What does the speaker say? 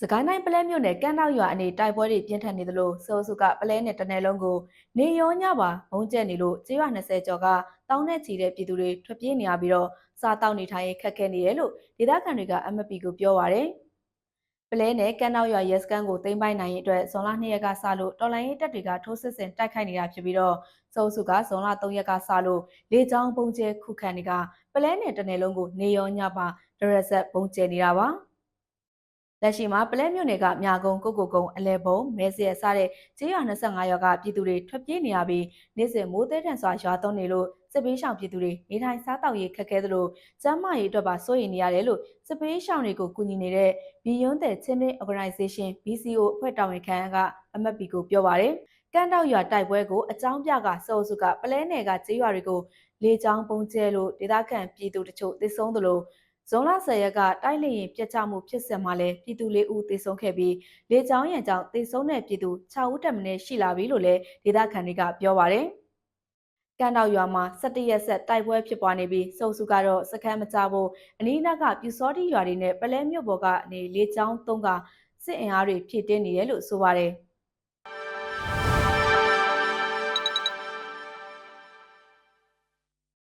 စကိုင်းတိုင်းပလဲမြို့နယ်ကမ်းနောက်ရွာအနေတိုက်ပွဲတွေပြင်းထန်နေသလိုစောစုကပလဲနယ်တစ်နယ်လုံးကိုနေရောညပါဘုံကျက်နေလို့ကျေးရွာ20ကျော်ကတောင်းနဲ့ချီတဲ့ပြည်သူတွေထွက်ပြေးနေရပြီးတော့စားတောက်နေထိုင်ရေးခက်ခဲနေတယ်လို့ဒေသခံတွေက MPP ကိုပြောပါရယ်ပလဲနယ်ကမ်းနောက်ရွာရဲစခန်းကိုသိမ်းပိုက်နိုင်ရေးအတွက်ဇွန်လ2ရက်ကစလို့တော်လိုင်းရေးတပ်တွေကထိုးစစ်ဆင်တိုက်ခိုက်နေတာဖြစ်ပြီးတော့စောစုကဇွန်လ3ရက်ကစလို့လေကြောင်းပုံကျဲခုခံတွေကပလဲနယ်တစ်နယ်လုံးကိုနေရောညပါဒရက်ဆက်ပုံကျဲနေတာပါ လက်ရှိမှာပလဲမြို့နယ်ကမြာကုန်းကိုကိုကုန်းအလဲဘုံမဲစရစတဲ့ကျေးရွာ25ရွာကပြည်သူတွေထွက်ပြေးနေရပြီးနေ့စဉ်မိုးသေးတန်စွာရွာသွန်းနေလို့စစ်ပေးရှောင်ပြည်သူတွေနေထိုင်စားတောက်ရေးခက်ခဲသလိုကျန်းမာရေးအတွက်ပါစိုးရိမ်နေရတယ်လို့စစ်ပေးရှောင်တွေကိုကူညီနေတဲ့ဘီယွန်းတဲ့ချင်းမင်း organization BCO အဖွဲ့တာဝန်ခံက MFP ကိုပြောပါရယ်ကန်းတောက်ရွာတိုက်ပွဲကိုအကြောင်းပြကစောစုကပလဲနယ်ကကျေးရွာတွေကိုလေကြောင်းပုံကျဲလို့ဒေသခံပြည်သူတချို့သိဆုံးသလို ဇွန်လ10ရက်ကတိုက်လေရင်ပြတ်ကျမှုဖြစ်စဉ်မှာလည်းပြည်သူ၄ဦးသေဆုံးခဲ့ပြီးလေကြောင်းရန်ကြောင့်သေဆုံးတဲ့ပြည်သူ6ဦးတက်မင်းရှိလာပြီလို့လည်းဒေသခံတွေကပြောပါတယ်။ကန်တောက်ရွာမှာ17ရက်ဆက်တိုက်ပွဲဖြစ်ပွားနေပြီးစုံစုကတော့စခန်းမကြဖို့အနီးအနားကပြူစောတိရွာတွေနဲ့ပလဲမြို့ပေါ်ကနေလေကြောင်းသုံးကစစ်အင်အားတွေဖြည့်တင်းနေတယ်လို့ဆိုပါတယ်။